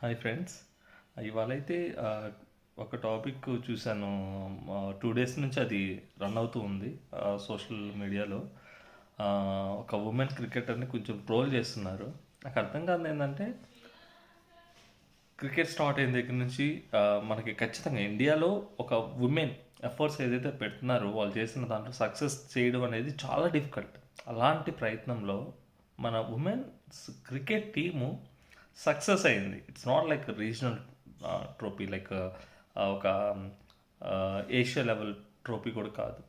Hi friends ఇవాళ అయితే ఒక టాపిక్ చూశాను. టూ డేస్ నుంచి అది రన్ అవుతూ ఉంది సోషల్ మీడియాలో ఒక ఉమెన్ క్రికెటర్ని కొంచెం ట్రోల్ చేస్తున్నారు. నాకు అర్థం కాదు ఏంటంటే క్రికెట్ స్టార్ట్ అయిన దగ్గర నుంచి మనకి ఖచ్చితంగా ఇండియాలో ఒక ఉమెన్ ఎఫర్ట్స్ ఏదైతే పెడుతున్నారో వాళ్ళు చేసిన దాంట్లో సక్సెస్ చేయడం అనేది చాలా డిఫికల్ట్ అలాంటి ప్రయత్నంలో మన ఉమెన్స్ క్రికెట్ టీము సక్సెస్ అయింది. It's not like regional trophy like ఒక ఏషియా లెవెల్ ట్రోఫీ కూడా కాదు.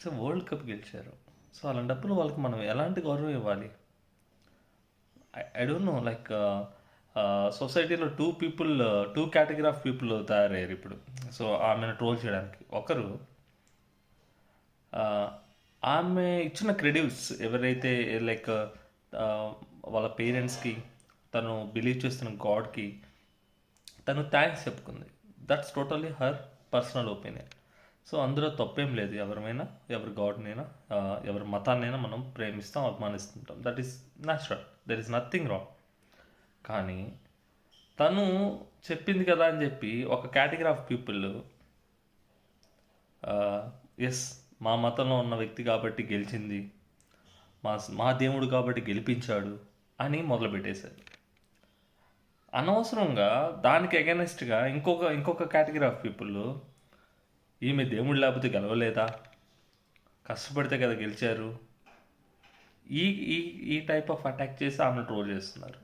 సో వరల్డ్ కప్ గెలిచారు. సో అలాంటప్పుడు వాళ్ళకి మనం ఎలాంటి గౌరవం ఇవ్వాలి? ఐ డోంట్ నో లైక్ సొసైటీలో two people two category of people తయారయ్యారు ఇప్పుడు. సో ఆమెను ట్రోల్ చేయడానికి. ఒకరు uh, ఆమె ఇచ్చిన క్రెడిట్స్ ఎవరైతే లైక్ uh, వాళ్ళ పేరెంట్స్కి తను బిలీవ్ చేస్తున్న గాడ్కి తను thanks చెప్పుకుంది. That's totally her personal opinion so అందులో తప్పేం లేదు. ఎవరిమైనా ఎవరి గాడ్నైనా ఎవరి మతాన్నైనా మనం ప్రేమిస్తాం అభిమానిస్తుంటాం. That is natural there is nothing wrong కానీ తను చెప్పింది కదా అని చెప్పి ఒక కేటగిరీ ఆఫ్ పీపుల్ ఎస్ మా మతంలో ఉన్న వ్యక్తి కాబట్టి గెలిచింది. మా మా దేవుడు కాబట్టి గెలిపించాడు అని మొదలుపెట్టేశారు. అనవసరంగా దానికి అగెనెస్ట్గా ఇంకొక ఇంకొక కేటగిరీ ఆఫ్ పీపుల్ ఈమె దేవుడు లేకపోతే గెలవలేదా? కష్టపడితే కదా గెలిచారు. ఈ ఈ ఈ టైప్ ఆఫ్ అటాక్ చేసి ఆమెను ట్రోల్ చేస్తున్నారు.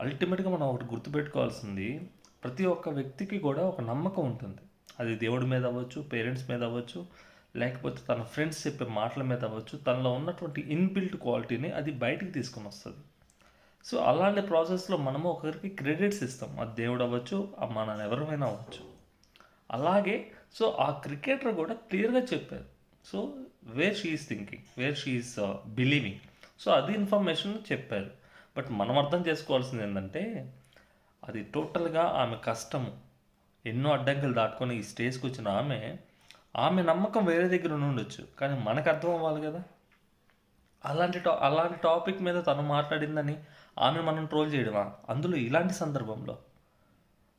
అల్టిమేట్గా మనం ఒకటి గుర్తుపెట్టుకోవాల్సింది ప్రతి ఒక్క వ్యక్తికి కూడా ఒక నమ్మకం ఉంటుంది. అది దేవుడి మీద అవ్వచ్చు పేరెంట్స్ మీద అవ్వచ్చు లేకపోతే తన ఫ్రెండ్స్ చెప్పే మాటల మీద అవ్వచ్చు తనలో ఉన్నటువంటి ఇన్బిల్ట్ క్వాలిటీని అది బయటికి తీసుకొని వస్తుంది. సో అలాంటి ప్రాసెస్లో మనము ఒకరికి క్రెడిట్స్ ఇస్తాం. అది దేవుడు అవ్వచ్చు మన ఎవరైనా అవ్వచ్చు. అలాగే సో ఆ క్రికెటర్ కూడా క్లియర్గా చెప్పారు. So where she is thinking where she is believing so అది ఇన్ఫర్మేషన్ చెప్పారు. బట్ మనం అర్థం చేసుకోవాల్సింది ఏంటంటే అది టోటల్గా ఆమె కష్టము. ఎన్నో అడ్డంకులు దాటుకొని ఈ స్టేజ్కి వచ్చిన ఆమె ఆమె నమ్మకం వేరే దగ్గర ఉండొచ్చు. కానీ మనకు అర్థం అవ్వాలి కదా. అలాంటి టా అలాంటి టాపిక్ మీద తను మాట్లాడిందని ఆమె మనం ట్రోల్ చేయడమా? అందులో ఇలాంటి సందర్భంలో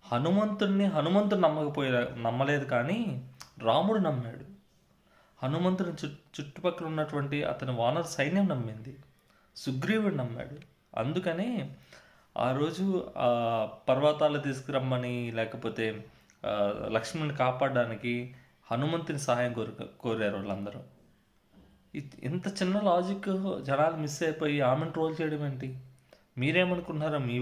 హనుమంతుడిని హనుమంతుడు నమ్మకపోయే నమ్మలేదు కానీ రాముడు నమ్మాడు. హనుమంతుని చు చుట్టుపక్కల ఉన్నటువంటి అతని వానర సైన్యం నమ్మింది. సుగ్రీవుడు నమ్మాడు. అందుకనే ఆ రోజు ఆ పర్వతాలు తీసుకురమ్మని లేకపోతే లక్ష్మణ్ని కాపాడడానికి హనుమంతుని సహాయం కోరు కోరారు వాళ్ళందరూ. ఇంత చిన్న లాజిక్ జనాలు మిస్ అయిపోయి ఆమెను ట్రోల్ చేయడం ఏంటి? మీరేమనుకున్నారా మీ